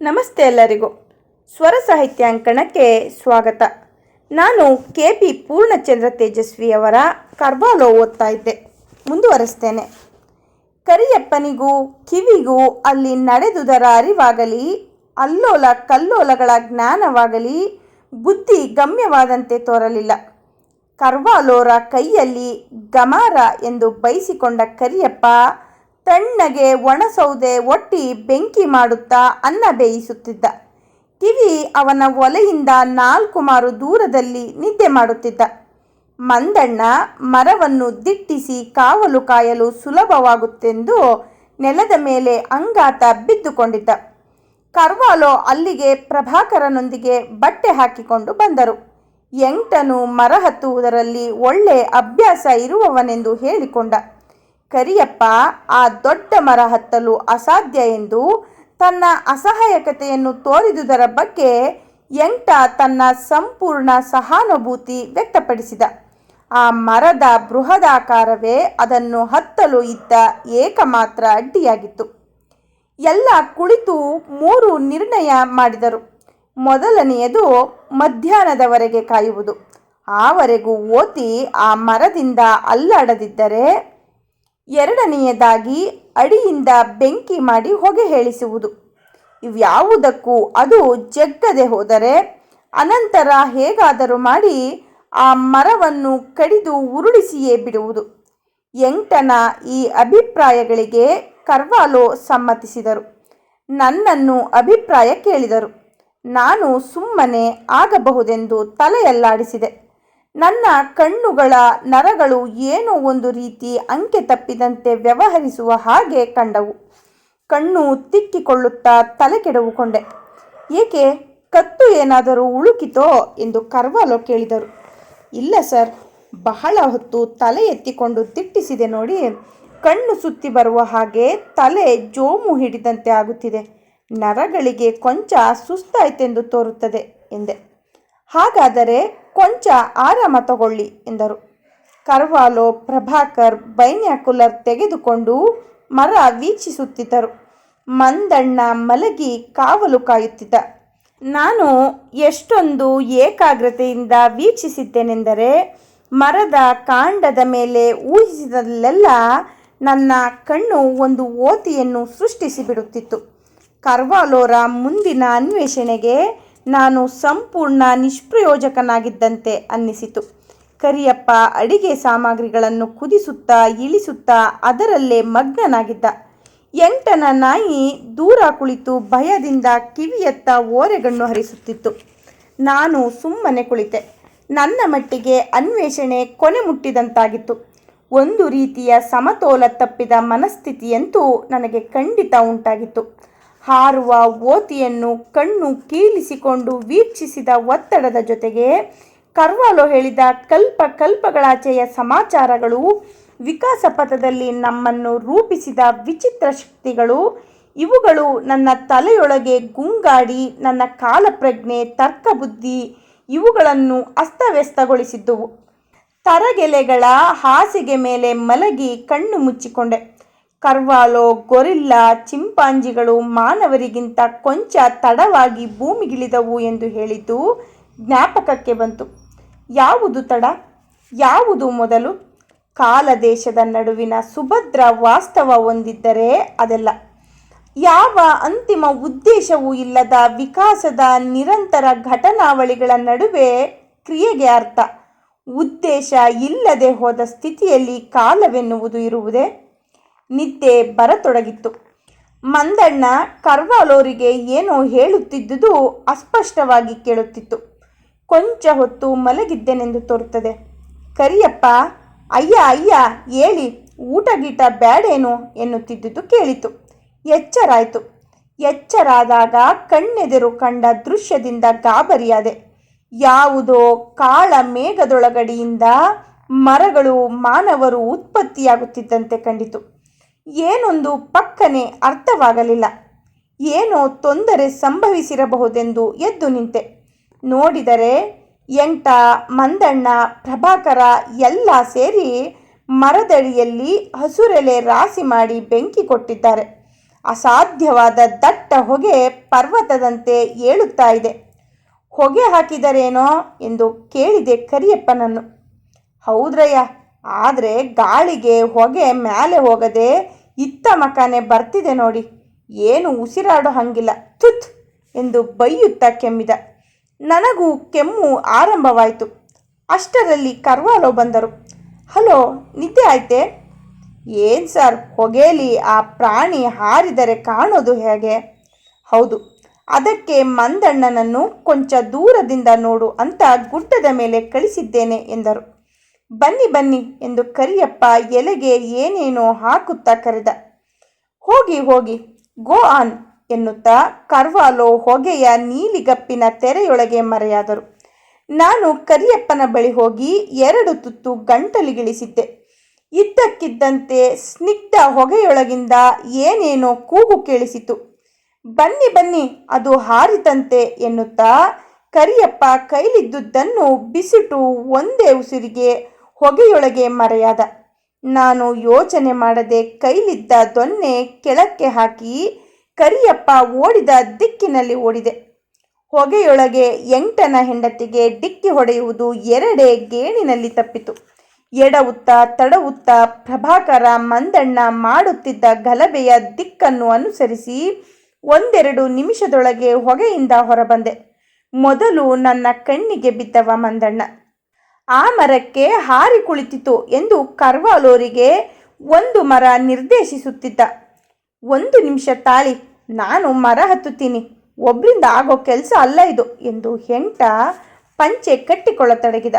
ನಮಸ್ತೆ ಎಲ್ಲರಿಗೂ. ಸ್ವರ ಸಾಹಿತ್ಯ ಅಂಕಣಕ್ಕೆ ಸ್ವಾಗತ. ನಾನು ಕೆ ಪಿ ಪೂರ್ಣಚಂದ್ರ ತೇಜಸ್ವಿಯವರ ಕರ್ವಾಲೋ ಓದ್ತಾ ಇದ್ದೆ. ಮುಂದುವರೆಸ್ತೇನೆ. ಕರಿಯಪ್ಪನಿಗೂ, ಕಿವಿಗೂ ಅಲ್ಲಿ ನಡೆದುದರ ಅರಿವಾಗಲಿ, ಅಲ್ಲೋಲ ಕಲ್ಲೋಲಗಳ ಜ್ಞಾನವಾಗಲಿ ಬುದ್ಧಿ ಗಮ್ಯವಾದಂತೆ ತೋರಲಿಲ್ಲ. ಕರ್ವಾಲೋರ ಕೈಯಲ್ಲಿ ಗಮಾರ ಎಂದು ಬಯಸಿಕೊಂಡ ಕರಿಯಪ್ಪ ತಣ್ಣಗೆ ಒಣಸೌದೆ ಒಟ್ಟಿ ಬೆಂಕಿ ಮಾಡುತ್ತಾ ಅನ್ನ ಬೇಯಿಸುತ್ತಿದ್ದ. ಕಿವಿ ಅವನ ಒಲೆಯಿಂದ ನಾಲ್ಕು ಮಾರು ದೂರದಲ್ಲಿ ನಿದ್ದೆ ಮಾಡುತ್ತಿದ್ದ. ಮಂದಣ್ಣ ಮರವನ್ನು ದಿಟ್ಟಿಸಿ ಕಾವಲು ಕಾಯಲು ಸುಲಭವಾಗುತ್ತೆಂದು ನೆಲದ ಮೇಲೆ ಅಂಗಾತ ಬಿದ್ದುಕೊಂಡಿದ್ದ. ಕರ್ವಾಲೋ ಅಲ್ಲಿಗೆ ಪ್ರಭಾಕರನೊಂದಿಗೆ ಬಟ್ಟೆ ಹಾಕಿಕೊಂಡು ಬಂದರು. ಎಂಟನು ಮರ ಹತ್ತುವುದರಲ್ಲಿ ಒಳ್ಳೆ ಅಭ್ಯಾಸ ಇರುವವನೆಂದು ಹೇಳಿಕೊಂಡ. ಕರಿಯಪ್ಪ, ಆ ದೊಡ್ಡ ಮರ ಹತ್ತಲು ಅಸಾಧ್ಯ ಎಂದು ತನ್ನ ಅಸಹಾಯಕತೆಯನ್ನು ತೋರಿದುದರ ಬಗ್ಗೆ ಎಂಟ ತನ್ನ ಸಂಪೂರ್ಣ ಸಹಾನುಭೂತಿ ವ್ಯಕ್ತಪಡಿಸಿದ. ಆ ಮರದ ಬೃಹದಾಕಾರವೇ ಅದನ್ನು ಹತ್ತಲು ಇದ್ದ ಏಕಮಾತ್ರ ಅಡ್ಡಿಯಾಗಿತ್ತು. ಎಲ್ಲ ಕುಳಿತು ಮೂರು ನಿರ್ಣಯ ಮಾಡಿದರು. ಮೊದಲನೆಯದು ಮಧ್ಯಾಹ್ನದವರೆಗೆ ಕಾಯುವುದು. ಆವರೆಗೂ ಓತಿ ಆ ಮರದಿಂದ ಅಲ್ಲಾಡದಿದ್ದರೆ ಎರಡನೆಯದಾಗಿ ಅಡಿಯಿಂದ ಬೆಂಕಿ ಮಾಡಿ ಹೊಗೆ ಹೇಳಿಸುವುದು. ಇವ್ಯಾವುದಕ್ಕೂ ಅದು ಜಗ್ಗದೆ ಹೋದರೆ ಅನಂತರ ಹೇಗಾದರೂ ಮಾಡಿ ಆ ಮರವನ್ನು ಕಡಿದು ಉರುಳಿಸಿಯೇ ಬಿಡುವುದು. ಎಂಟನ ಈ ಅಭಿಪ್ರಾಯಗಳಿಗೆ ಕರ್ವಾಲೋ ಸಮ್ಮತಿಸಿದರು. ನನ್ನನ್ನು ಅಭಿಪ್ರಾಯ ಕೇಳಿದರು. ನಾನು ಸುಮ್ಮನೆ ಆಗಬಹುದೆಂದು ತಲೆಯಲ್ಲಾಡಿಸಿದೆ. ನನ್ನ ಕಣ್ಣುಗಳ ನರಗಳು ಏನೋ ಒಂದು ರೀತಿ ಅಂಕೆ ತಪ್ಪಿದಂತೆ ವ್ಯವಹರಿಸುವ ಹಾಗೆ ಕಂಡವು. ಕಣ್ಣು ತಿಕ್ಕಿಕೊಳ್ಳುತ್ತಾ ತಲೆ ಕೆಡವುಕೊಂಡೆ. ಏಕೆ, ಕತ್ತು ಏನಾದರೂ ಉಳುಕಿತೋ ಎಂದು ಕರ್ವಾಲೋ ಕೇಳಿದರು. ಇಲ್ಲ ಸರ್, ಬಹಳ ಹೊತ್ತು ತಲೆ ಎತ್ತಿಕೊಂಡು ತಿಟ್ಟಿಸಿದೆ ನೋಡಿ. ಕಣ್ಣು ಸುತ್ತಿ ಬರುವ ಹಾಗೆ ತಲೆ ಜೋಮು ಹಿಡಿದಂತೆ ಆಗುತ್ತಿದೆ. ನರಗಳಿಗೆ ಕೊಂಚ ಸುಸ್ತಾಯ್ತೆಂದು ತೋರುತ್ತದೆ ಎಂದೆ. ಹಾಗಾದರೆ ಕೊಂಚ ಆರಾಮ ತಗೊಳ್ಳಿ, ಎಂದರು. ಕರ್ವಾಲೋ ಪ್ರಭಾಕರ್ ಬೈನ್ಯಾಕುಲರ್ ತೆಗೆದುಕೊಂಡು ಮರ ವೀಕ್ಷಿಸುತ್ತಿದ್ದರು. ಮಂದಣ್ಣ ಮಲಗಿ ಕಾವಲು ಕಾಯುತ್ತಿದ್ದ. ನಾನು ಎಷ್ಟೊಂದು ಏಕಾಗ್ರತೆಯಿಂದ ವೀಕ್ಷಿಸಿದ್ದೇನೆಂದರೆ, ಮರದ ಕಾಂಡದ ಮೇಲೆ ಊಹಿಸಿದಲ್ಲೆಲ್ಲ ನನ್ನ ಕಣ್ಣು ಒಂದು ಓತಿಯನ್ನು ಸೃಷ್ಟಿಸಿಬಿಡುತ್ತಿತ್ತು. ಕರ್ವಾಲೋರ ಮುಂದಿನ ಅನ್ವೇಷಣೆಗೆ ನಾನು ಸಂಪೂರ್ಣ ನಿಷ್ಪ್ರಯೋಜಕನಾಗಿದ್ದಂತೆ ಅನ್ನಿಸಿತು. ಕರಿಯಪ್ಪ ಅಡಿಗೆ ಸಾಮಗ್ರಿಗಳನ್ನು ಕುದಿಸುತ್ತಾ ಇಳಿಸುತ್ತಾ ಅದರಲ್ಲೇ ಮಗ್ನನಾಗಿದ್ದ. ಎಂಟನ ನಾಯಿ ದೂರ ಕುಳಿತು ಭಯದಿಂದ ಕಿವಿಯತ್ತ ಓರೆಗಣ್ಣು ಹರಿಸುತ್ತಿತ್ತು. ನಾನು ಸುಮ್ಮನೆ ಕುಳಿತೆ. ನನ್ನ ಮಟ್ಟಿಗೆ ಅನ್ವೇಷಣೆ ಕೊನೆ ಮುಟ್ಟಿದಂತಾಗಿತ್ತು. ಒಂದು ರೀತಿಯ ಸಮತೋಲ ತಪ್ಪಿದ ಮನಸ್ಥಿತಿಯಂತೂ ನನಗೆ ಖಂಡಿತ ಉಂಟಾಗಿತ್ತು. ಹಾರುವ ಓತಿಯನ್ನು ಕಣ್ಣು ಕೀಳಿಸಿಕೊಂಡು ವೀಕ್ಷಿಸಿದ ಒತ್ತಡದ ಜೊತೆಗೆ ಕರ್ವಾಲೋ ಹೇಳಿದ ಕಲ್ಪ ಕಲ್ಪಗಳಾಚೆಯ ಸಮಾಚಾರಗಳು ವಿಕಾಸ ಪಥದಲ್ಲಿ ನಮ್ಮನ್ನು ರೂಪಿಸಿದ ವಿಚಿತ್ರ ಶಕ್ತಿಗಳು. ಇವುಗಳು ನನ್ನ ತಲೆಯೊಳಗೆ ಗುಂಗಾಡಿ ನನ್ನ ಕಾಲಪ್ರಜ್ಞೆ ತರ್ಕಬುದ್ಧಿ ಇವುಗಳನ್ನು ಅಸ್ತವ್ಯಸ್ತಗೊಳಿಸಿದ್ದುವು. ತರಗೆಲೆಗಳ ಹಾಸಿಗೆ ಮೇಲೆ ಮಲಗಿ ಕಣ್ಣು ಮುಚ್ಚಿಕೊಂಡೆ. ಕರ್ವಾಲೋ, ಗೊರಿಲ್ಲ, ಚಿಂಪಾಂಜಿಗಳು ಮಾನವರಿಗಿಂತ ಕೊಂಚ ತಡವಾಗಿ ಭೂಮಿಗಿಳಿದವು ಎಂದು ಹೇಳಿದ್ದು ಜ್ಞಾಪಕಕ್ಕೆ ಬಂತು. ಯಾವುದು ತಡ? ಯಾವುದು ಮೊದಲು? ಕಾಲದೇಶದ ನಡುವಿನ ಸುಭದ್ರ ವಾಸ್ತವ ಹೊಂದಿದ್ದರೆ ಅದೆಲ್ಲ. ಯಾವ ಅಂತಿಮ ಉದ್ದೇಶವೂ ಇಲ್ಲದ ವಿಕಾಸದ ನಿರಂತರ ಘಟನಾವಳಿಗಳ ನಡುವೆ ಕ್ರಿಯೆಗೆ ಅರ್ಥ. ಉದ್ದೇಶ ಇಲ್ಲದೆ ಹೋದ ಸ್ಥಿತಿಯಲ್ಲಿ ಕಾಲವೆನ್ನುವುದು ಇರುವುದೇ? ನಿದ್ದೆ ಬರತೊಡಗಿತ್ತು. ಮಂದಣ್ಣ ಕರ್ವಾಲೋರಿಗೆ ಏನೋ ಹೇಳುತ್ತಿದ್ದುದು ಅಸ್ಪಷ್ಟವಾಗಿ ಕೇಳುತ್ತಿತ್ತು. ಕೊಂಚ ಹೊತ್ತು ಮಲಗಿದ್ದೆನೆಂದು ತೋರುತ್ತದೆ. ಕರಿಯಪ್ಪ, ಅಯ್ಯ ಅಯ್ಯ, ಏಳಿ, ಊಟ ಗೀಟ ಬ್ಯಾಡೇನು ಎನ್ನುತ್ತಿದ್ದುದು ಕೇಳಿತು. ಎಚ್ಚರಾಯಿತು. ಎಚ್ಚರಾದಾಗ ಕಣ್ಣೆದುರು ಕಂಡ ದೃಶ್ಯದಿಂದ ಗಾಬರಿಯಾದೆ. ಯಾವುದೋ ಕಾಳ ಮೇಘದೊಳಗಡಿಯಿಂದ ಮರಗಳು ಮಾನವರು ಉತ್ಪತ್ತಿಯಾಗುತ್ತಿದ್ದಂತೆ ಕಂಡಿತು. ಏನೊಂದು ಪಕ್ಕನೆ ಅರ್ಥವಾಗಲಿಲ್ಲ. ಏನೋ ತೊಂದರೆ ಸಂಭವಿಸಿರಬಹುದೆಂದು ಎದ್ದು ನಿಂತೆ. ನೋಡಿದರೆ ಎಂಟ, ಮಂದಣ್ಣ, ಪ್ರಭಾಕರ ಎಲ್ಲ ಸೇರಿ ಮರದಡಿಯಲ್ಲಿ ಹಸುರೆಲೆ ರಾಸಿ ಮಾಡಿ ಬೆಂಕಿ ಕೊಟ್ಟಿದ್ದಾರೆ. ಅಸಾಧ್ಯವಾದ ದಟ್ಟ ಹೊಗೆ ಪರ್ವತದಂತೆ ಏಳುತ್ತಾ ಇದೆ. ಹೊಗೆ ಹಾಕಿದರೇನೋ ಎಂದು ಕೇಳಿದೆ ಕರಿಯಪ್ಪನನ್ನು. ಹೌದ್ರಯ್ಯ ಆದರೆ ಗಾಳಿಗೆ ಹೊಗೆ ಮೇಲೆ ಹೋಗದೆ ಇತ್ತ ಮಕಾನೆ ಬರ್ತಿದೆ ನೋಡಿ. ಏನು ಉಸಿರಾಡೋ ಹಂಗಿಲ್ಲ. ತುತ್ ಎಂದು ಬೈಯುತ್ತಾ ಕೆಮ್ಮಿದ. ನನಗೂ ಕೆಮ್ಮು ಆರಂಭವಾಯಿತು. ಅಷ್ಟರಲ್ಲಿ ಕರ್ವಾಲೋ ಬಂದರು. ಹಲೋ, ನಿದ್ದೆ ಆಯ್ತೆ? ಏನು ಸರ್ ಹೊಗೆಯಲ್ಲಿ ಆ ಪ್ರಾಣಿ ಹಾರಿದರೆ ಕಾಣೋದು ಹೇಗೆ? ಹೌದು, ಅದಕ್ಕೆ ಮಂದಣ್ಣನನ್ನು ಕೊಂಚ ದೂರದಿಂದ ನೋಡು ಅಂತ ಗುಡ್ಡದ ಮೇಲೆ ಕಳಿಸಿದ್ದೇನೆ ಎಂದರು. ಬನ್ನಿ ಬನ್ನಿ ಎಂದು ಕರಿಯಪ್ಪ ಎಲೆಗೆ ಏನೇನೋ ಹಾಕುತ್ತಾ ಕರೆದ. ಹೋಗಿ ಹೋಗಿ, ಗೋ ಆನ್ ಎನ್ನುತ್ತಾ ಕರ್ವಾಲೋ ಹೊಗೆಯ ನೀಲಿಗಪ್ಪಿನ ತೆರೆಯೊಳಗೆ ಮರೆಯಾದರು. ನಾನು ಕರಿಯಪ್ಪನ ಬಳಿ ಹೋಗಿ ಎರಡು ತುತ್ತು ಗಂಟಲಿಗಿಳಿಸಿದ್ದೆ. ಇದ್ದಕ್ಕಿದ್ದಂತೆ ಸ್ನಿಗ್ಧ ಹೊಗೆಯೊಳಗಿಂದ ಏನೇನೋ ಕೂಗು ಕೇಳಿಸಿತು. ಬನ್ನಿ ಬನ್ನಿ, ಅದು ಹಾರಿತಂತೆ ಎನ್ನುತ್ತಾ ಕರಿಯಪ್ಪ ಕೈಲಿದ್ದುದನ್ನು ಬಿಸಿಟು ಒಂದೇ ಉಸಿರಿಗೆ ಹೊಗೆಯೊಳಗೆ ಮರೆಯಾದ. ನಾನು ಯೋಚನೆ ಮಾಡದೆ ಕೈಲಿದ್ದ ದೊನ್ನೆ ಕೆಳಕ್ಕೆ ಹಾಕಿ ಕರಿಯಪ್ಪ ಓಡಿದ ದಿಕ್ಕಿನಲ್ಲಿ ಓಡಿದೆ. ಹೊಗೆಯೊಳಗೆ ಎಂಟನ ಹೆಂಡತಿಗೆ ಡಿಕ್ಕಿ ಹೊಡೆಯುವುದು ಎರಡೇ ಗೇಣಿನಲ್ಲಿ ತಪ್ಪಿತು. ಎಡವುತ್ತ ತಡವುತ್ತ ಪ್ರಭಾಕರ ಮಂದಣ್ಣ ಮಾಡುತ್ತಿದ್ದ ಗಲಭೆಯ ದಿಕ್ಕನ್ನು ಅನುಸರಿಸಿ ಒಂದೆರಡು ನಿಮಿಷದೊಳಗೆ ಹೊಗೆಯಿಂದ ಹೊರಬಂದೆ. ಮೊದಲು ನನ್ನ ಕಣ್ಣಿಗೆ ಬಿದ್ದವ ಮಂದಣ್ಣ. ಆ ಮರಕ್ಕೆ ಹಾರಿ ಕುಳಿತಿತು ಎಂದು ಕರ್ವಾಲೋರಿಗೆ ಒಂದು ಮರ ನಿರ್ದೇಶಿಸುತ್ತಿದ್ದ. ಒಂದು ನಿಮಿಷ ತಾಳಿ, ನಾನು ಮರ ಹತ್ತುತ್ತೀನಿ, ಒಬ್ರಿಂದ ಆಗೋ ಕೆಲಸ ಅಲ್ಲ ಇದು ಎಂದು ಹೆಂಟ ಪಂಚೆ ಕಟ್ಟಿಕೊಳ್ಳತೊಡಗಿದ.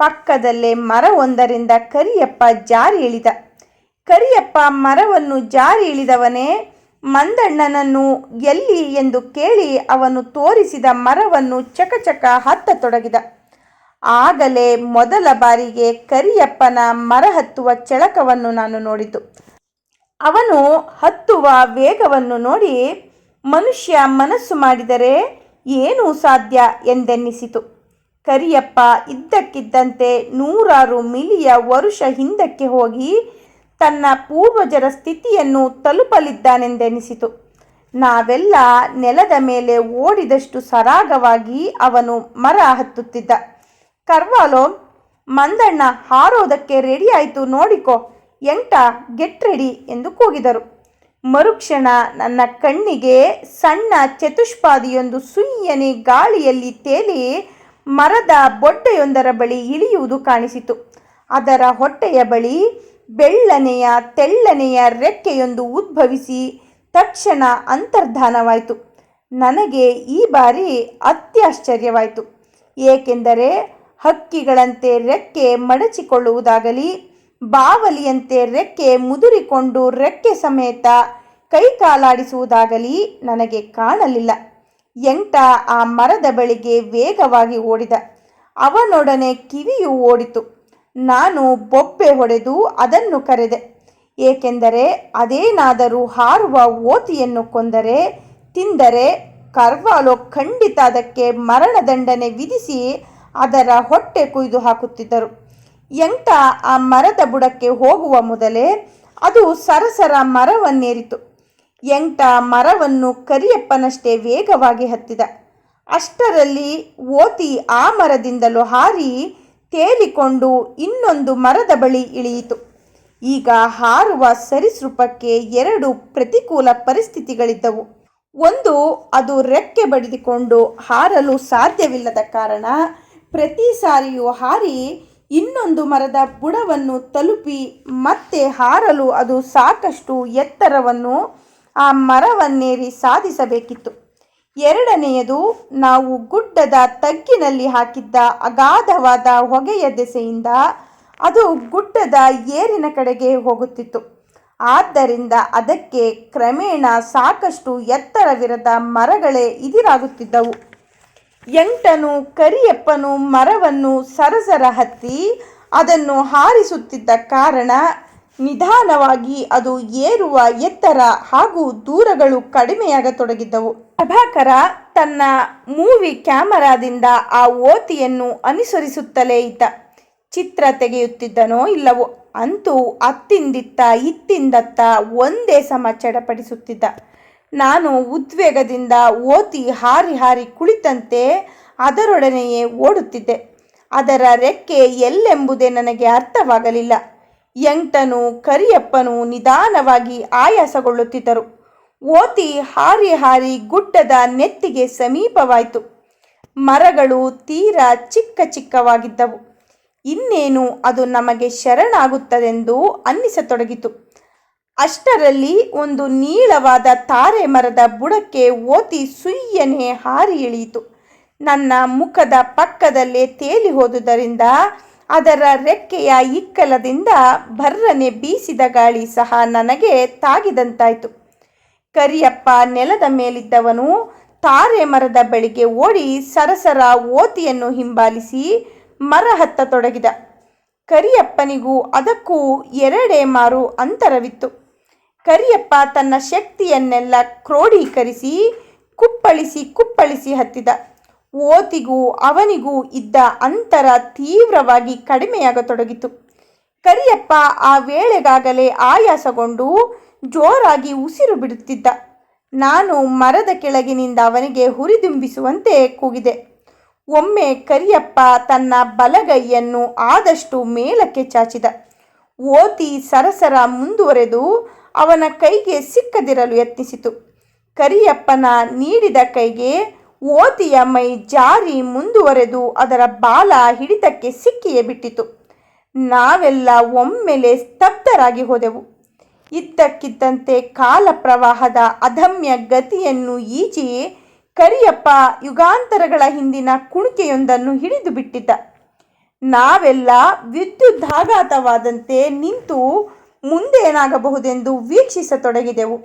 ಪಕ್ಕದಲ್ಲೇ ಮರವೊಂದರಿಂದ ಕರಿಯಪ್ಪ ಜಾರಿ ಇಳಿದ. ಕರಿಯಪ್ಪ ಮರವನ್ನು ಜಾರಿ ಇಳಿದವನೇ ಮಂದಣ್ಣನನ್ನು ಎಲ್ಲಿ ಎಂದು ಕೇಳಿ ಅವನು ತೋರಿಸಿದ ಮರವನ್ನು ಚಕಚಕ ಹತ್ತತೊಡಗಿದ. ಆಗಲೇ ಮೊದಲ ಬಾರಿಗೆ ಕರಿಯಪ್ಪನ ಮರ ಹತ್ತುವ ಚಳಕವನ್ನು ನಾನು ನೋಡಿತು. ಅವನು ಹತ್ತುವ ವೇಗವನ್ನು ನೋಡಿ ಮನುಷ್ಯ ಮನಸ್ಸು ಮಾಡಿದರೆ ಏನೂ ಸಾಧ್ಯ ಎಂದೆನ್ನಿಸಿತು. ಕರಿಯಪ್ಪ ಇದ್ದಕ್ಕಿದ್ದಂತೆ ನೂರಾರು ಮಿಲಿಯ ವರುಷ ಹಿಂದಕ್ಕೆ ಹೋಗಿ ತನ್ನ ಪೂರ್ವಜರ ಸ್ಥಿತಿಯನ್ನು ತಲುಪಲಿದ್ದಾನೆಂದೆನಿಸಿತು ನಾವೆಲ್ಲ ನೆಲದ ಮೇಲೆ ಓಡಿದಷ್ಟು ಸರಾಗವಾಗಿ ಅವನು ಮರ ಹತ್ತುತ್ತಿದ್ದ. ಕರ್ವಾಲೋ ಮಂದಣ್ಣ ಹಾರೋದಕ್ಕೆ ರೆಡಿಯಾಯಿತು ನೋಡಿಕೋ, ಎಂಟ ಗೆಟ್ ರೆಡಿ ಎಂದು ಕೂಗಿದರು. ಮರುಕ್ಷಣ ನನ್ನ ಕಣ್ಣಿಗೆ ಸಣ್ಣ ಚತುಷ್ಪಾದಿಯೊಂದು ಸುಯ್ಯನೆ ಗಾಳಿಯಲ್ಲಿ ತೇಲಿ ಮರದ ಬೊಡ್ಡೆಯೊಂದರ ಬಳಿ ಇಳಿಯುವುದು ಕಾಣಿಸಿತು. ಅದರ ಹೊಟ್ಟೆಯ ಬಳಿ ಬೆಳ್ಳನೆಯ ತೆಳ್ಳನೆಯ ರೆಕ್ಕೆಯೊಂದು ಉದ್ಭವಿಸಿ ತಕ್ಷಣ ಅಂತರ್ಧಾನವಾಯಿತು. ನನಗೆ ಈ ಬಾರಿ ಅತ್ಯಾಶ್ಚರ್ಯವಾಯಿತು. ಏಕೆಂದರೆ ಹಕ್ಕಿಗಳಂತೆ ರೆಕ್ಕೆ ಮಡಚಿಕೊಳ್ಳುವುದಾಗಲಿ, ಬಾವಲಿಯಂತೆ ರೆಕ್ಕೆ ಮುದುರಿಕೊಂಡು ರೆಕ್ಕೆ ಸಮೇತ ಕೈಕಾಲಾಡಿಸುವುದಾಗಲಿ ನನಗೆ ಕಾಣಲಿಲ್ಲ. ಎಂಟ ಆ ಮರದ ಬಳಿಗೆ ವೇಗವಾಗಿ ಓಡಿದ. ಅವನೊಡನೆ ಕಿವಿಯು ಓಡಿತು. ನಾನು ಬೊಬ್ಬೆ ಹೊಡೆದು ಅದನ್ನು ಕರೆದೆ. ಏಕೆಂದರೆ ಅದೇನಾದರೂ ಹಾರುವ ಓತಿಯನ್ನು ಕೊಂದರೆ, ತಿಂದರೆ ಕರ್ವಾಲೋ ಖಂಡಿತ ಅದಕ್ಕೆ ಮರಣದಂಡನೆ ವಿಧಿಸಿ ಅದರ ಹೊಟ್ಟೆ ಕುಯ್ದು ಹಾಕುತ್ತಿದ್ದರು. ಎಂಟ ಆ ಮರದ ಬುಡಕ್ಕೆ ಹೋಗುವ ಮೊದಲೇ ಅದು ಸರಸರ ಮರವನ್ನೇರಿತು. ಎಂಟ ಮರವನ್ನು ಕರಿಯಪ್ಪನಷ್ಟೇ ವೇಗವಾಗಿ ಹತ್ತಿದ. ಅಷ್ಟರಲ್ಲಿ ಓತಿ ಆ ಮರದಿಂದಲೂ ಹಾರಿ ತೇಲಿಕೊಂಡು ಇನ್ನೊಂದು ಮರದ ಬಳಿ ಇಳಿಯಿತು. ಈಗ ಹಾರುವ ಸರಿಸೃಪಕ್ಕೆ ಎರಡು ಪ್ರತಿಕೂಲ ಪರಿಸ್ಥಿತಿಗಳಿದ್ದವು. ಒಂದು ಅದು ರೆಕ್ಕೆ ಬಡಿದುಕೊಂಡು ಹಾರಲು ಸಾಧ್ಯವಿಲ್ಲದ ಕಾರಣ ಪ್ರತಿ ಸಾರಿಯೂ ಹಾರಿ ಇನ್ನೊಂದು ಮರದ ಬುಡವನ್ನು ತಲುಪಿ ಮತ್ತೆ ಹಾರಲು ಅದು ಸಾಕಷ್ಟು ಎತ್ತರವನ್ನು ಆ ಮರವನ್ನೇರಿ ಸಾಧಿಸಬೇಕಿತ್ತು. ಎರಡನೆಯದು, ನಾವು ಗುಡ್ಡದ ತಗ್ಗಿನಲ್ಲಿ ಹಾಕಿದ್ದ ಅಗಾಧವಾದ ಹೊಗೆಯ ದೆಸೆಯಿಂದ ಅದು ಗುಡ್ಡದ ಏರಿನ ಕಡೆಗೆ ಹೋಗುತ್ತಿತ್ತು. ಆದ್ದರಿಂದ ಅದಕ್ಕೆ ಕ್ರಮೇಣ ಸಾಕಷ್ಟು ಎತ್ತರವಿರದ ಮರಗಳೇ ಇದಿರಾಗುತ್ತಿದ್ದವು. ಎಂಟನು, ಕರಿಯಪ್ಪನು, ಮರವನ್ನು ಸರಸರ ಹತ್ತಿ ಅದನ್ನು ಹಾರಿಸುತ್ತಿದ್ದ ಕಾರಣ ನಿಧಾನವಾಗಿ ಅದು ಏರುವ ಎತ್ತರ ಹಾಗೂ ದೂರಗಳು ಕಡಿಮೆಯಾಗತೊಡಗಿದ್ದವು. ಪ್ರಭಾಕರ ತನ್ನ ಮೂವಿ ಕ್ಯಾಮರಾದಿಂದ ಆ ಓತಿಯನ್ನು ಅನುಸರಿಸುತ್ತಲೇ ಇದ್ದ. ಚಿತ್ರ ತೆಗೆಯುತ್ತಿದ್ದನೋ ಇಲ್ಲವೋ ಅಂತೂ ಅತ್ತಿಂದಿತ್ತ ಇತ್ತಿಂದತ್ತ ಒಂದೇ ಸಮ ಚಡಪಡಿಸುತ್ತಿದ್ದ. ನಾನು ಉದ್ವೇಗದಿಂದ ಓತಿ ಹಾರಿ ಹಾರಿ ಕುಳಿತಂತೆ ಅದರೊಡನೆಯೇ ಓಡುತ್ತಿದ್ದೆ. ಅದರ ರೆಕ್ಕೆ ಎಲ್ಲೆಂಬುದೇ ನನಗೆ ಅರ್ಥವಾಗಲಿಲ್ಲ. ಎಂಟನು ಕರಿಯಪ್ಪನು ನಿಧಾನವಾಗಿ ಆಯಾಸಗೊಳ್ಳುತ್ತಿದ್ದರು. ಓತಿ ಹಾರಿ ಹಾರಿ ಗುಡ್ಡದ ನೆತ್ತಿಗೆ ಸಮೀಪವಾಯಿತು. ಮರಗಳು ತೀರಾ ಚಿಕ್ಕ ಚಿಕ್ಕವಾಗಿದ್ದವು. ಇನ್ನೇನು ಅದು ನಮಗೆ ಶರಣಾಗುತ್ತದೆಂದು ಅನ್ನಿಸತೊಡಗಿತು. ಅಷ್ಟರಲ್ಲಿ ಒಂದು ನೀಳವಾದ ತಾರೆ ಮರದ ಬುಡಕ್ಕೆ ಓತಿ ಸುಯ್ಯನೆ ಹಾರಿ ಇಳಿಯಿತು. ನನ್ನ ಮುಖದ ಪಕ್ಕದಲ್ಲೇ ತೇಲಿ ಹೋದುದರಿಂದ ಅದರ ರೆಕ್ಕೆಯ ಇಕ್ಕಲದಿಂದ ಭರ್ರನೆ ಬೀಸಿದ ಗಾಳಿ ಸಹ ನನಗೆ ತಾಗಿದಂತಾಯಿತು. ಕರಿಯಪ್ಪ ನೆಲದ ಮೇಲಿದ್ದವನು ತಾರೆ ಮರದ ಬಳಿಗೆ ಓಡಿ ಸರಸರ ಓತಿಯನ್ನು ಹಿಂಬಾಲಿಸಿ ಮರ ಹತ್ತತೊಡಗಿದ ಕರಿಯಪ್ಪನಿಗೂ ಅದಕ್ಕೂ ಎರಡೇ ಮಾರು ಅಂತರವಿತ್ತು. ಕರಿಯಪ್ಪ ತನ್ನ ಶಕ್ತಿಯನ್ನೆಲ್ಲ ಕ್ರೋಢೀಕರಿಸಿ, ಕುಪ್ಪಳಿಸಿ ಕುಪ್ಪಳಿಸಿ ಹತ್ತಿದ. ಓತಿಗೂ ಅವನಿಗೂ ಇದ್ದ ಅಂತರ ತೀವ್ರವಾಗಿ ಕಡಿಮೆಯಾಗತೊಡಗಿತು. ಕರಿಯಪ್ಪ ಆ ವೇಳೆಗಾಗಲೇ ಆಯಾಸಗೊಂಡು ಜೋರಾಗಿ ಉಸಿರು ಬಿಡುತ್ತಿದ್ದ. ನಾನು ಮರದ ಕೆಳಗಿನಿಂದ ಅವನಿಗೆ ಹುರಿದುಂಬಿಸುವಂತೆ ಕೂಗಿದೆ. ಒಮ್ಮೆ ಕರಿಯಪ್ಪ ತನ್ನ ಬಲಗೈಯನ್ನು ಆದಷ್ಟು ಮೇಲಕ್ಕೆ ಚಾಚಿದ. ಓತಿ ಸರಸರ ಮುಂದುವರೆದು ಅವನ ಕೈಗೆ ಸಿಕ್ಕದಿರಲು ಯತ್ನಿಸಿತು. ಕರಿಯಪ್ಪನ ನೀಡಿದ ಕೈಗೆ ಓತಿಯ ಮೈ ಜಾರಿ ಮುಂದುವರೆದು ಅದರ ಬಾಲ ಹಿಡಿತಕ್ಕೆ ಸಿಕ್ಕಿಯೇ ಬಿಟ್ಟಿತು. ನಾವೆಲ್ಲ ಒಮ್ಮೆಲೆ ಸ್ತಬ್ಧರಾಗಿ ಹೋದೆವು. ಇದ್ದಕ್ಕಿದ್ದಂತೆ ಕಾಲ ಪ್ರವಾಹದ ಅದಮ್ಯ ಗತಿಯನ್ನು ಈಜಿ ಕರಿಯಪ್ಪ ಯುಗಾಂತರಗಳ ಹಿಂದಿನ ಕುಣಿಕೆಯೊಂದನ್ನು ಹಿಡಿದು ಬಿಟ್ಟಿದ್ದ ನಾವೆಲ್ಲ ವಿದ್ಯುದ್ಧಾಘಾತವಾದಂತೆ ನಿಂತು ಮುಂದೇನಾಗಬಹುದೆಂದು ವೀಕ್ಷಿಸತೊಡಗಿದೆವು.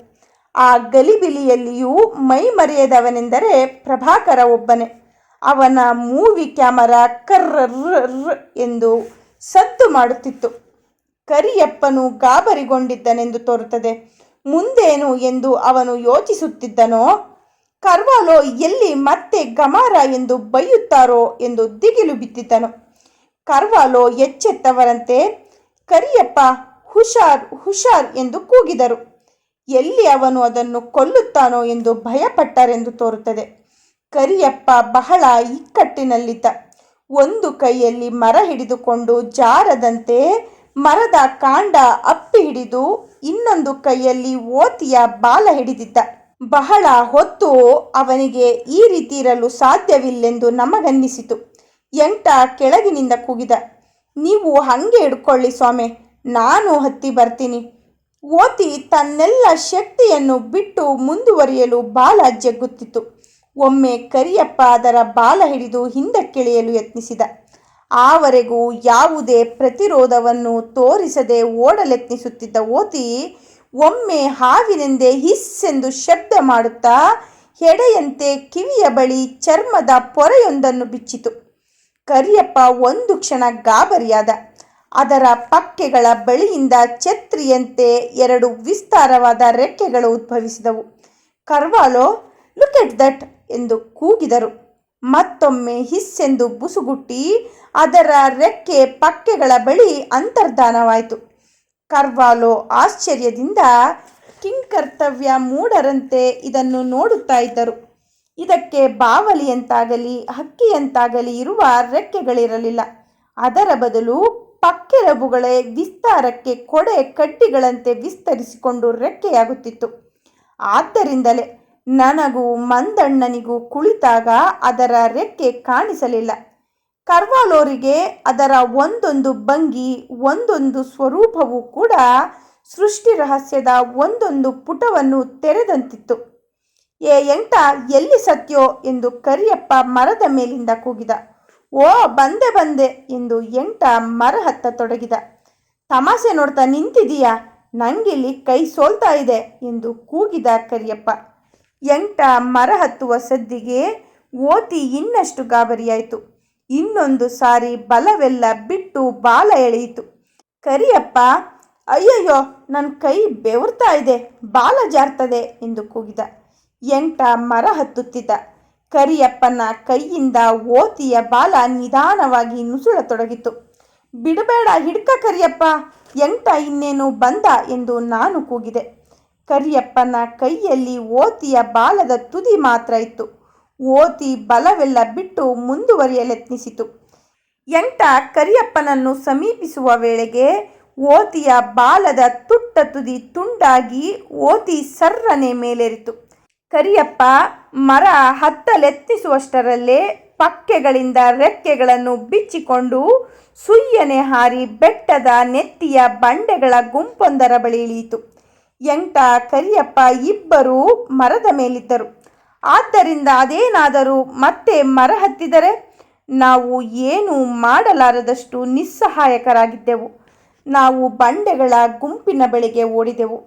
ಆ ಗಲಿಬಿಲಿಯಲ್ಲಿಯೂ ಮೈ ಮರೆಯದವನೆಂದರೆ ಪ್ರಭಾಕರ ಒಬ್ಬನೇ. ಅವನ ಮೂವಿ ಕ್ಯಾಮರಾ ಕರ್ರ ಎಂದು ಸದ್ದು ಮಾಡುತ್ತಿತ್ತು. ಕರಿಯಪ್ಪನು ಗಾಬರಿಗೊಂಡಿದ್ದನೆಂದು ತೋರುತ್ತದೆ. ಮುಂದೇನು ಎಂದು ಅವನು ಯೋಚಿಸುತ್ತಿದ್ದನೋ, ಕರ್ವಾಲೋ ಎಲ್ಲಿ ಮತ್ತೆ ಗಮಾರ ಎಂದು ಬೈಯುತ್ತಾರೋ ಎಂದು ದಿಗಿಲು ಬಿತ್ತಿದ್ದನು. ಕರ್ವಾಲೋ ಎಚ್ಚೆತ್ತವರಂತೆ, ಕರಿಯಪ್ಪ ಹುಷಾರ್ ಹುಷಾರ್ ಎಂದು ಕೂಗಿದರು. ಎಲ್ಲಿ ಅವನು ಅದನ್ನು ಕೊಲ್ಲುತ್ತಾನೋ ಎಂದು ಭಯಪಟ್ಟರೆಂದು ತೋರುತ್ತದೆ. ಕರಿಯಪ್ಪ ಬಹಳ ಇಕ್ಕಟ್ಟಿನಲ್ಲಿದ್ದ. ಒಂದು ಕೈಯಲ್ಲಿ ಮರ ಹಿಡಿದುಕೊಂಡು ಜಾರದಂತೆ ಮರದ ಕಾಂಡ ಅಪ್ಪಿ ಹಿಡಿದು ಇನ್ನೊಂದು ಕೈಯಲ್ಲಿ ಓತಿಯ ಬಾಲ ಹಿಡಿದಿದ್ದ. ಬಹಳ ಹೊತ್ತು ಅವನಿಗೆ ಈ ರೀತಿ ಇರಲು ಸಾಧ್ಯವಿಲ್ಲೆಂದು ನಮಗನ್ನಿಸಿತು. ಎಂಟ ಕೆಳಗಿನಿಂದ ಕೂಗಿದ. ನೀವು ಹಂಗೆ ಹಿಡ್ಕೊಳ್ಳಿ ಸ್ವಾಮಿ. ನಾನು ಹತ್ತಿ ಬರ್ತೀನಿ. ಓತಿ ತನ್ನೆಲ್ಲ ಶಕ್ತಿಯನ್ನು ಬಿಟ್ಟು ಮುಂದುವರಿಯಲು ಬಾಲ ಜಗ್ಗುತ್ತಿತ್ತು. ಒಮ್ಮೆ ಕರಿಯಪ್ಪ ಅದರ ಬಾಲ ಹಿಡಿದು ಹಿಂದಕ್ಕೆಳೆಯಲು ಯತ್ನಿಸಿದ. ಆವರೆಗೂ ಯಾವುದೇ ಪ್ರತಿರೋಧವನ್ನು ತೋರಿಸದೆ ಓಡಲೆತ್ನಿಸುತ್ತಿದ್ದ ಓತಿ ಒಮ್ಮೆ ಹಾವಿನೆಂದೇ ಹಿಸ್ಸೆಂದು ಶಬ್ದ ಮಾಡುತ್ತಾ ಹೆಡೆಯಂತೆ ಕಿವಿಯ ಬಳಿ ಚರ್ಮದ ಪೊರೆಯೊಂದನ್ನು ಬಿಚ್ಚಿತು. ಕರಿಯಪ್ಪ ಒಂದು ಕ್ಷಣ ಗಾಬರಿಯಾದ. ಅದರ ಪಕ್ಕೆಗಳ ಬಳಿಯಿಂದ ಛತ್ರಿಯಂತೆ ಎರಡು ವಿಸ್ತಾರವಾದ ರೆಕ್ಕೆಗಳು ಉದ್ಭವಿಸಿದವು. ಕರ್ವಾಲೋ, ಲುಕ್ ಎಟ್ ದಟ್ ಎಂದು ಕೂಗಿದರು. ಮತ್ತೊಮ್ಮೆ ಹಿಸ್ಸೆಂದು ಬುಸುಗುಟ್ಟಿ ಅದರ ರೆಕ್ಕೆ ಪಕ್ಕೆಗಳ ಬಳಿ ಅಂತರ್ಧಾನವಾಯಿತು. ಕರ್ವಾಲೋ ಆಶ್ಚರ್ಯದಿಂದ ಕಿಂಗ್ ಕರ್ತವ್ಯ ಮೂಡರಂತೆ ಇದನ್ನು ನೋಡುತ್ತಾ ಇದ್ದರು. ಇದಕ್ಕೆ ಬಾವಲಿಯಂತಾಗಲಿ, ಹಕ್ಕಿಯಂತಾಗಲಿ ಇರುವ ರೆಕ್ಕೆಗಳಿರಲಿಲ್ಲ. ಅದರ ಬದಲು ಪಕ್ಕೆರಬುಗಳೇ ವಿಸ್ತಾರಕ್ಕೆ ಕೊಡೆ ಕಟ್ಟಿಗಳಂತೆ ವಿಸ್ತರಿಸಿಕೊಂಡು ರೆಕ್ಕೆಯಾಗುತ್ತಿತ್ತು. ಆದ್ದರಿಂದಲೇ ನನಗೂ ಮಂದಣ್ಣನಿಗೂ ಕುಳಿತಾಗ ಅದರ ರೆಕ್ಕೆ ಕಾಣಿಸಲಿಲ್ಲ. ಕರ್ವಾಲೋರಿಗೆ ಅದರ ಒಂದೊಂದು ಭಂಗಿ, ಒಂದೊಂದು ಸ್ವರೂಪವೂ ಕೂಡ ಸೃಷ್ಟಿ ರಹಸ್ಯದ ಒಂದೊಂದು ಪುಟವನ್ನು ತೆರೆದಂತಿತ್ತು. ಏ ಎಂಟ ಎಲ್ಲಿ ಸತ್ಯೋ ಎಂದು ಕರಿಯಪ್ಪ ಮರದ ಮೇಲಿಂದ ಕೂಗಿದ. ಓ, ಬಂದೆ ಬಂದೆ. ಎಂದು ಎಂಟ ಮರ ಹತ್ತ ತೊಡಗಿದ. ತಮಾಷೆ ನೋಡ್ತಾ ನಿಂತಿದೀಯಾ ನಂಗಿಲ್ಲಿ ಕೈ ಸೋಲ್ತಾ ಇದೆ ಎಂದು ಕೂಗಿದ ಕರಿಯಪ್ಪ. ಎಂಟ ಮರ ಹತ್ತುವ ಸದ್ದಿಗೆ ಓತಿ ಇನ್ನಷ್ಟು ಗಾಬರಿಯಾಯಿತು. ಇನ್ನೊಂದು ಸಾರಿ ಬಲವೆಲ್ಲ ಬಿಟ್ಟು ಬಾಲ ಎಳೆಯಿತು. ಕರಿಯಪ್ಪ, ಅಯ್ಯಯ್ಯೋ ನನ್ನ ಕೈ ಬೆವರ್ತಾ ಇದೆ, ಬಾಲ ಜಾರ್ತದೆ ಎಂದು ಕೂಗಿದ. ಎಂಟ ಮರ ಹತ್ತುತ್ತಿದ್ದ ಕರಿಯಪ್ಪನ ಕೈಯಿಂದ ಓತಿಯ ಬಾಲ ನಿಧಾನವಾಗಿ ನುಸುಳತೊಡಗಿತು. ಬಿಡಬೇಡ ಹಿಡ್ಕ ಕರಿಯಪ್ಪ ಎಂಟ ಇನ್ನೇನು ಬಂದ ಎಂದು ನಾನು ಕೂಗಿದೆ. ಕರಿಯಪ್ಪನ ಕೈಯಲ್ಲಿ ಓತಿಯ ಬಾಲದ ತುದಿ ಮಾತ್ರ ಇತ್ತು. ಓತಿ ಬಲವೆಲ್ಲ ಬಿಟ್ಟು ಮುಂದುವರಿಯಲೆತ್ನಿಸಿತು. ಎಂಟ ಕರಿಯಪ್ಪನನ್ನು ಸಮೀಪಿಸುವ ವೇಳೆಗೆ ಓತಿಯ ಬಾಲದ ತುಟ್ಟ ತುದಿ ತುಂಡಾಗಿ ಓತಿ ಸರ್ರನೆ ಮೇಲೇರಿತು. ಕರಿಯಪ್ಪ, ಮರ ಹತ್ತಲೆತ್ತಿಸುವಷ್ಟರಲ್ಲೇ ಪಕ್ಕೆಗಳಿಂದ ರೆಕ್ಕೆಗಳನ್ನು ಬಿಚ್ಚಿಕೊಂಡು ಸುಯ್ಯನೆ ಹಾರಿ ಬೆಟ್ಟದ ನೆತ್ತಿಯ ಬಂಡೆಗಳ ಗುಂಪೊಂದರ ಬಳಿ ಇಳಿಯಿತು. ಎಂಟ ಕರಿಯಪ್ಪ ಇಬ್ಬರೂ ಮರದ ಮೇಲಿದ್ದರು. ಆದ್ದರಿಂದ ಅದೇನಾದರೂ ಮತ್ತೆ ಮರ ಹತ್ತಿದರೆ ನಾವು ಏನು ಮಾಡಲಾರದಷ್ಟು ನಿಸ್ಸಹಾಯಕರಾಗಿದ್ದೆವು. ನಾವು ಬಂಡೆಗಳ ಗುಂಪಿನ ಬಳಿಗೆ ಓಡಿದೆವು.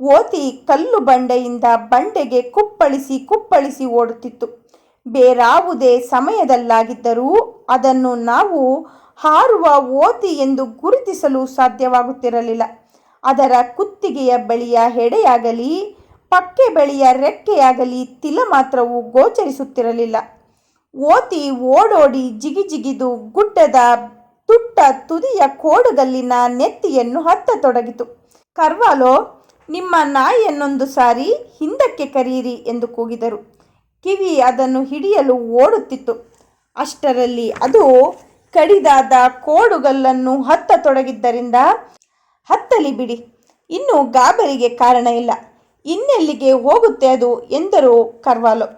ಓತಿ ಕಲ್ಲು ಬಂಡೆಯಿಂದ ಬಂಡೆಗೆ ಕುಪ್ಪಳಿಸಿ ಕುಪ್ಪಳಿಸಿ ಓಡುತ್ತಿತ್ತು. ಬೇರಾವುದೇ ಸಮಯದಲ್ಲಾಗಿದ್ದರೂ ಅದನ್ನು ನಾವು ಹಾರುವ ಓತಿ ಎಂದು ಗುರುತಿಸಲು ಸಾಧ್ಯವಾಗುತ್ತಿರಲಿಲ್ಲ. ಅದರ ಕುತ್ತಿಗೆಯ ಬಳಿಯ ಹೆಡೆಯಾಗಲಿ, ಪಕ್ಕೆ ಬಳಿಯ ರೆಕ್ಕೆಯಾಗಲಿ ತಿಲ ಮಾತ್ರವು ಗೋಚರಿಸುತ್ತಿರಲಿಲ್ಲ. ಓತಿ ಓಡೋಡಿ ಜಿಗಿಜಿಗಿದು ಗುಡ್ಡದ ತುಟ್ಟ ತುದಿಯ ಕೋಡದಲ್ಲಿನ ನೆತ್ತಿಯನ್ನು ಹತ್ತತೊಡಗಿತು ಕರ್ವಾಲೋ ನಿಮ್ಮ ನಾಯಿಯನ್ನೊಂದು ಸಾರಿ ಹಿಂದಕ್ಕೆ ಕರೆಯಿರಿ ಎಂದು ಕೂಗಿದರು. ಕಿವಿ ಅದನ್ನು ಹಿಡಿಯಲು ಓಡುತ್ತಿತ್ತು. ಅಷ್ಟರಲ್ಲಿ ಅದು ಕಡಿದಾದ ಕೋಡುಗಲ್ಲನ್ನು ಹತ್ತತೊಡಗಿದ್ದರಿಂದ, ಹತ್ತಲಿ ಬಿಡಿ, ಇನ್ನು ಗಾಬರಿಗೆ ಕಾರಣ ಇಲ್ಲ. ಇನ್ನೆಲ್ಲಿಗೆ ಹೋಗುತ್ತೆ ಅದು ಎಂದರು ಕರ್ವಾಲೋ.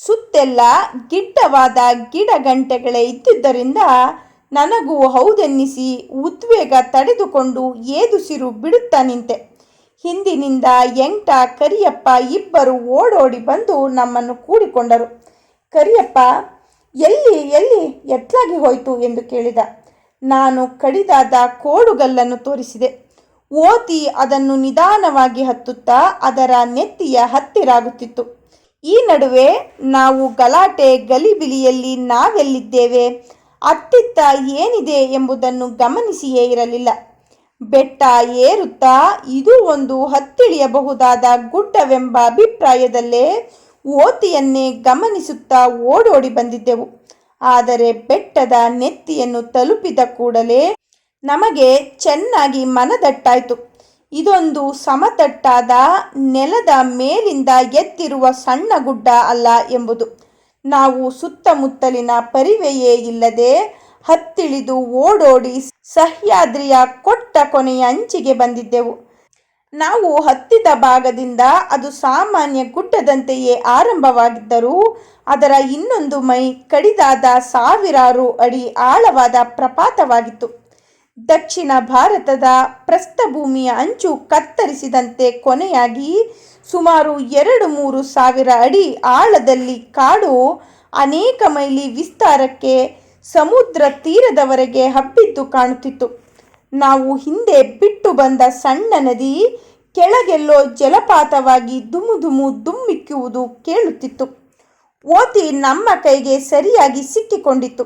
ಸುತ್ತೆಲ್ಲ ಗಿಡ್ಡವಾದ ಗಿಡಗಂಟೆಗಳೇ ಇದ್ದಿದ್ದರಿಂದ ನನಗೂ ಹೌದೆನ್ನಿಸಿ ಉದ್ವೇಗ ತಡೆದುಕೊಂಡು ಏದುಸಿರು ಬಿಡುತ್ತಾ ನಿಂತೆ. ಹಿಂದಿನಿಂದ ಎಂಟ ಕರಿಯಪ್ಪ ಇಬ್ಬರು ಓಡೋಡಿ ಬಂದು ನಮ್ಮನ್ನು ಕೂಡಿಕೊಂಡರು. ಕರಿಯಪ್ಪ, ಎಲ್ಲಿ ಎಲ್ಲಿ ಎಟ್ಲಾಗಿ ಹೋಯಿತು ಎಂದು ಕೇಳಿದ. ನಾನು ಕಡಿದಾದ ಕೋಡುಗಲ್ಲನ್ನು ತೋರಿಸಿದೆ. ಓತಿ ಅದನ್ನು ನಿಧಾನವಾಗಿ ಹತ್ತುತ್ತಾ ಅದರ ನೆತ್ತಿಯ ಹತ್ತಿರಾಗುತ್ತಿತ್ತು. ಈ ನಡುವೆ ನಾವು ಗಲಾಟೆ ಗಲಿಬಿಲಿಯಲ್ಲಿ ನಾವೆಲ್ಲಿದ್ದೇವೆ? ಅತ್ತಿತ್ತ ಏನಿದೆ ಎಂಬುದನ್ನು ಗಮನಿಸಿಯೇ ಇರಲಿಲ್ಲ. ಬೆಟ್ಟ ಏರುತ್ತಾ ಇದು ಒಂದು ಹತ್ತಿಳಿಯಬಹುದಾದ ಗುಡ್ಡವೆಂಬ ಅಭಿಪ್ರಾಯದಲ್ಲೇ ಓತಿಯನ್ನೇ ಗಮನಿಸುತ್ತಾ ಓಡೋಡಿ ಬಂದಿದ್ದೆವು. ಆದರೆ ಬೆಟ್ಟದ ನೆತ್ತಿಯನ್ನು ತಲುಪಿದ ಕೂಡಲೇ ನಮಗೆ ಚೆನ್ನಾಗಿ ಮನದಟ್ಟಾಯಿತು. ಇದೊಂದು ಸಮತಟ್ಟಾದ ನೆಲದ ಮೇಲಿಂದ ಎತ್ತಿರುವ ಸಣ್ಣ ಗುಡ್ಡ ಅಲ್ಲ ಎಂಬುದು. ನಾವು ಸುತ್ತಮುತ್ತಲಿನ ಪರಿವೆಯೇ ಇಲ್ಲದೆ ಹತ್ತಿಳಿದು ಓಡೋಡಿ ಸಹ್ಯಾದ್ರಿಯ ಕೊಟ್ಟ ಕೊನೆಯ ಅಂಚಿಗೆ ಬಂದಿದ್ದೆವು. ನಾವು ಹತ್ತಿದ ಭಾಗದಿಂದ ಅದು ಸಾಮಾನ್ಯ ಗುಡ್ಡದಂತೆಯೇ ಆರಂಭವಾಗಿದ್ದರೂ ಅದರ ಇನ್ನೊಂದು ಮೈ ಕಡಿದಾದ ಸಾವಿರಾರು ಅಡಿ ಆಳವಾದ ಪ್ರಪಾತವಾಗಿತ್ತು. ದಕ್ಷಿಣ ಭಾರತದ ಪ್ರಸ್ಥಭೂಮಿಯ ಅಂಚು ಕತ್ತರಿಸಿದಂತೆ ಕೊನೆಯಾಗಿ ಸುಮಾರು ಎರಡು ಮೂರು ಸಾವಿರ ಅಡಿ ಆಳದಲ್ಲಿ ಕಾಡು ಅನೇಕ ಮೈಲಿ ವಿಸ್ತಾರಕ್ಕೆ ಸಮುದ್ರ ತೀರದವರೆಗೆ ಹಬ್ಬಿದ್ದು ಕಾಣುತ್ತಿತ್ತು. ನಾವು ಹಿಂದೆ ಬಿಟ್ಟು ಬಂದ ಸಣ್ಣ ನದಿ ಕೆಳಗೆಲ್ಲೋ ಜಲಪಾತವಾಗಿ ದುಮು ದುಮು ದುಮ್ಮಿಕ್ಕುವುದು ಕೇಳುತ್ತಿತ್ತು. ಓತಿ ನಮ್ಮ ಕೈಗೆ ಸರಿಯಾಗಿ ಸಿಕ್ಕಿಕೊಂಡಿತ್ತು.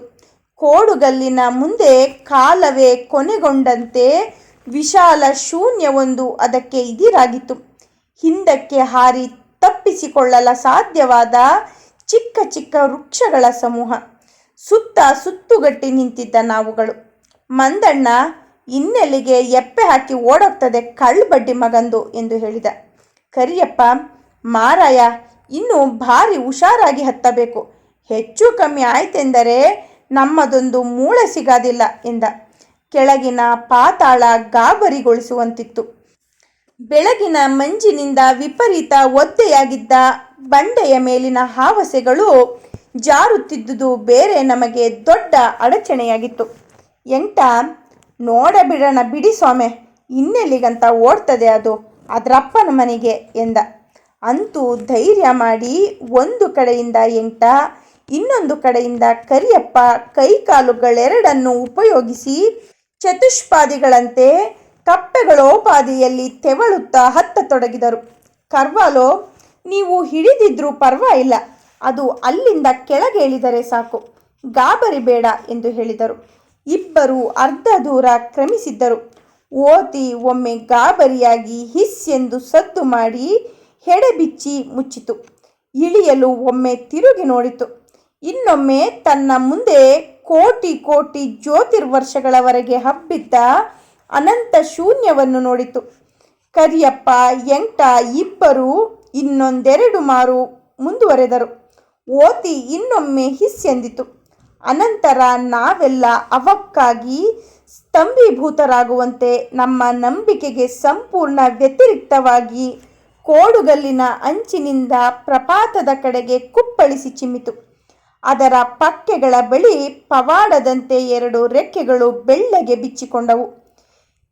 ಕೋಡುಗಲ್ಲಿನ ಮುಂದೆ ಕಾಲವೇ ಕೊನೆಗೊಂಡಂತೆ ವಿಶಾಲ ಶೂನ್ಯವೊಂದು ಅದಕ್ಕೆ ಇದಿರಾಗಿತ್ತು ಹಿಂದಕ್ಕೆ ಹಾರಿ ತಪ್ಪಿಸಿಕೊಳ್ಳಲ ಸಾಧ್ಯವಾದ ಚಿಕ್ಕ ಚಿಕ್ಕ ವೃಕ್ಷಗಳ ಸಮೂಹ. ಸುತ್ತ ಸುತ್ತುಗಟ್ಟಿ ನಿಂತಿದ್ದ ನಾವುಗಳು. ಮಂದಣ್ಣ ಇನ್ನೆಲೆಗೆ ಎಪ್ಪೆ ಹಾಕಿ ಓಡೋಗ್ತದೆ ಕಳ್ಳು ಬಡ್ಡಿ ಮಗಂದು ಎಂದು ಹೇಳಿದ. ಕರಿಯಪ್ಪ, ಮಾರಾಯ, ಇನ್ನು ಭಾರಿ ಹುಷಾರಾಗಿ ಹತ್ತಬೇಕು. ಹೆಚ್ಚು ಕಮ್ಮಿ ಆಯ್ತೆಂದರೆ ನಮ್ಮದೊಂದು ಮೂಳೆ ಸಿಗೋದಿಲ್ಲ ಎಂದ. ಕೆಳಗಿನ ಪಾತಾಳ ಗಾಬರಿಗೊಳಿಸುವಂತಿತ್ತು. ಬೆಳಗಿನ ಮಂಜಿನಿಂದ ವಿಪರೀತ ಒದ್ದೆಯಾಗಿದ್ದ ಬಂಡೆಯ ಮೇಲಿನ ಹಾವಸೆಗಳು ಜಾರುತ್ತಿದ್ದುದು ಬೇರೆ ನಮಗೆ ದೊಡ್ಡ ಅಡಚಣೆಯಾಗಿತ್ತು. ಎಂಟ, ನೋಡಬಿಡೋಣ ಬಿಡಿ ಸ್ವಾಮೆ, ಇನ್ನೆಲ್ಲಿಗಂತ ಓಡ್ತದೆ ಅದು, ಅದರಪ್ಪನ ಮನೆಗೆ ಎಂದ. ಅಂತೂ ಧೈರ್ಯ ಮಾಡಿ ಒಂದು ಕಡೆಯಿಂದ ಎಂಟ, ಇನ್ನೊಂದು ಕಡೆಯಿಂದ ಕರಿಯಪ್ಪ ಕೈಕಾಲುಗಳೆರಡನ್ನು ಉಪಯೋಗಿಸಿ ಚತುಷ್ಪಾದಿಗಳಂತೆ ಕಪ್ಪೆಗಳೋಪಾದಿಯಲ್ಲಿ ತೆವಳುತ್ತಾ ಹತ್ತತೊಡಗಿದರು ಕರ್ವಾಲೋ, ನೀವು ಹಿಡಿದಿದ್ರೂ ಪರ್ವಾಗಿಲ್ಲ ಅದು ಅಲ್ಲಿಂದ ಕೆಳಗೆ ಇಳಿದರೆ ಸಾಕು. ಗಾಬರಿ ಬೇಡ ಎಂದು ಹೇಳಿದರು. ಇಬ್ಬರು ಅರ್ಧ ದೂರ ಕ್ರಮಿಸಿದ್ದರು. ಓತಿ ಒಮ್ಮೆ ಗಾಬರಿಯಾಗಿ ಹಿಸ್ ಎಂದು ಸದ್ದು ಮಾಡಿ ಹೆಡೆಬಿಚ್ಚಿ ಮುಚ್ಚಿತು. ಇಳಿಯಲು ಒಮ್ಮೆ ತಿರುಗಿ ನೋಡಿತು. ಇನ್ನೊಮ್ಮೆ ತನ್ನ ಮುಂದೆ ಕೋಟಿ ಕೋಟಿ ಜ್ಯೋತಿರ್ವರ್ಷಗಳವರೆಗೆ ಹಬ್ಬಿದ್ದ ಅನಂತ ಶೂನ್ಯವನ್ನು ನೋಡಿತು. ಕರಿಯಪ್ಪ, ಎಂಟ, ಇಬ್ಬರು ಇನ್ನೊಂದೆರಡು ಮಾರು ಮುಂದುವರೆದರು. ಓತಿ ಇನ್ನೊಮ್ಮೆ ಹಿಸ್ಸೆಂದಿತು ಅನಂತರ ನಾವೆಲ್ಲ ಅವಕ್ಕಾಗಿ ಸ್ತಂಭೀಭೂತರಾಗುವಂತೆ ನಮ್ಮ ನಂಬಿಕೆಗೆ ಸಂಪೂರ್ಣ ವ್ಯತಿರಿಕ್ತವಾಗಿ ಕೋಡುಗಲ್ಲಿನ ಅಂಚಿನಿಂದ ಪ್ರಪಾತದ ಕಡೆಗೆ ಕುಪ್ಪಳಿಸಿ ಚಿಮ್ಮಿತು. ಅದರ ಪಕ್ಕೆಗಳ ಬಳಿ ಪವಾಡದಂತೆ ಎರಡು ರೆಕ್ಕೆಗಳು ಬೆಳ್ಳಗೆ ಬಿಚ್ಚಿಕೊಂಡವು.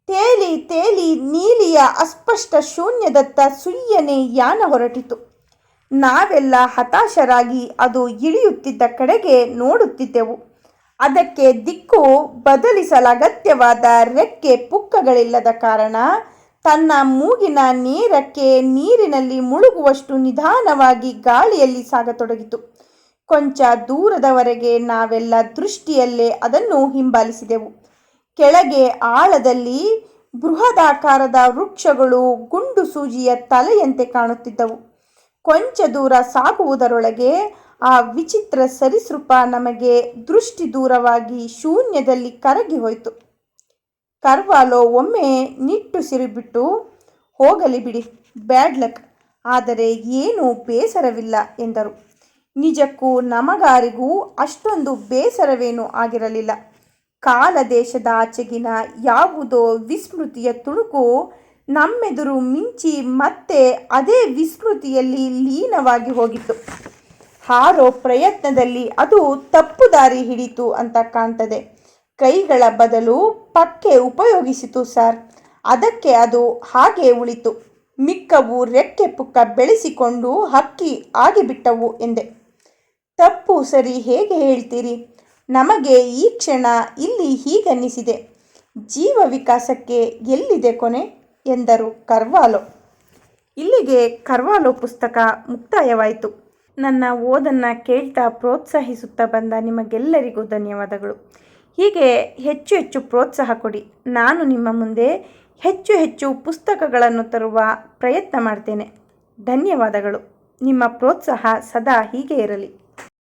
ತೇಲಿ ತೇಲಿ ನೀಲಿಯ ಅಸ್ಪಷ್ಟ ಶೂನ್ಯದತ್ತ ಸುಯ್ಯನೆ ಯಾನ ಹೊರಟಿತು. ನಾವೆಲ್ಲ ಹತಾಶರಾಗಿ ಅದು ಇಳಿಯುತ್ತಿದ್ದ ಕಡೆಗೆ ನೋಡುತ್ತಿದ್ದೆವು. ಅದಕ್ಕೆ ದಿಕ್ಕು ಬದಲಿಸಲಗತ್ಯವಾದ ರೆಕ್ಕೆ ಪುಕ್ಕಗಳಿಲ್ಲದ ಕಾರಣ ತನ್ನ ಮೂಗಿನ ನೇರಕ್ಕೆ ನೀರಿನಲ್ಲಿ ಮುಳುಗುವಷ್ಟು ನಿಧಾನವಾಗಿ ಗಾಳಿಯಲ್ಲಿ ಸಾಗತೊಡಗಿತು. ಕೊಂಚ ದೂರದವರೆಗೆ ನಾವೆಲ್ಲ ದೃಷ್ಟಿಯಲ್ಲೇ ಅದನ್ನು ಹಿಂಬಾಲಿಸಿದೆವು. ಕೆಳಗೆ ಆಳದಲ್ಲಿ ಬೃಹದಾಕಾರದ ವೃಕ್ಷಗಳು ಗುಂಡು ಸೂಜಿಯ ತಲೆಯಂತೆ ಕಾಣುತ್ತಿದ್ದವು. ಕೊಂಚ ದೂರ ಸಾಗುವುದರೊಳಗೆ ಆ ವಿಚಿತ್ರ ಸರಿಸೃಪ ನಮಗೆ ದೃಷ್ಟಿ ದೂರವಾಗಿ ಶೂನ್ಯದಲ್ಲಿ ಕರಗಿ ಹೋಯಿತು. ಕರ್ವಾಲೋ ಒಮ್ಮೆ ನಿಟ್ಟುಸಿರುಬಿಟ್ಟು ಹೋಗಲಿ ಬಿಡಿ, ಬ್ಯಾಡ್ ಲಕ್, ಆದರೆ ಏನೂ ಬೇಸರವಿಲ್ಲ ಎಂದರು. ನಿಜಕ್ಕೂ ನಮಗಾರಿಗೂ ಅಷ್ಟೊಂದು ಬೇಸರವೇನೂ ಆಗಿರಲಿಲ್ಲ. ಕಾಲ ದೇಶದ ಆಚೆಗಿನ ಯಾವುದೋ ವಿಸ್ಮೃತಿಯ ತುಣುಕು ನಮ್ಮೆದುರು ಮಿಂಚಿ ಮತ್ತೆ ಅದೇ ವಿಸ್ಮೃತಿಯಲ್ಲಿ ಲೀನವಾಗಿ ಹೋಗಿತ್ತು. ಹಾರೋ ಪ್ರಯತ್ನದಲ್ಲಿ ಅದು ತಪ್ಪು ದಾರಿ ಹಿಡಿತು ಅಂತ ಕಾಣ್ತದೆ. ಕೈಗಳ ಬದಲು ಪಕ್ಕೆ ಉಪಯೋಗಿಸಿತು ಸರ್. ಅದಕ್ಕೆ ಅದು ಹಾಗೆ ಉಳಿತು. ಮಿಕ್ಕವು ರೆಕ್ಕೆ ಪುಕ್ಕ ಬೆಳೆಸಿಕೊಂಡು ಹಕ್ಕಿ ಆಗಿಬಿಟ್ಟವು ಎಂದೆ. ತಪ್ಪು ಸರಿ ಹೇಗೆ ಹೇಳ್ತೀರಿ? ನಮಗೆ ಈ ಕ್ಷಣ ಇಲ್ಲಿ ಹೀಗನ್ನಿಸಿದೆ. ಜೀವ ವಿಕಾಸಕ್ಕೆ ಎಲ್ಲಿದೆ ಕೊನೆ? ಎಂದರು ಕರ್ವಾಲೋ. ಇಲ್ಲಿಗೆ ಕರ್ವಾಲೋ ಪುಸ್ತಕ ಮುಕ್ತಾಯವಾಯಿತು. ನನ್ನ ಓದನ್ನು ಕೇಳ್ತಾ ಪ್ರೋತ್ಸಾಹಿಸುತ್ತಾ ಬಂದ ನಿಮಗೆಲ್ಲರಿಗೂ ಧನ್ಯವಾದಗಳು. ಹೀಗೆ ಹೆಚ್ಚು ಹೆಚ್ಚು ಪ್ರೋತ್ಸಾಹ ಕೊಡಿ. ನಾನು ನಿಮ್ಮ ಮುಂದೆ ಹೆಚ್ಚು ಹೆಚ್ಚು ಪುಸ್ತಕಗಳನ್ನು ತರುವ ಪ್ರಯತ್ನ ಮಾಡ್ತೇನೆ. ಧನ್ಯವಾದಗಳು. ನಿಮ್ಮ ಪ್ರೋತ್ಸಾಹ ಸದಾ ಹೀಗೆ ಇರಲಿ.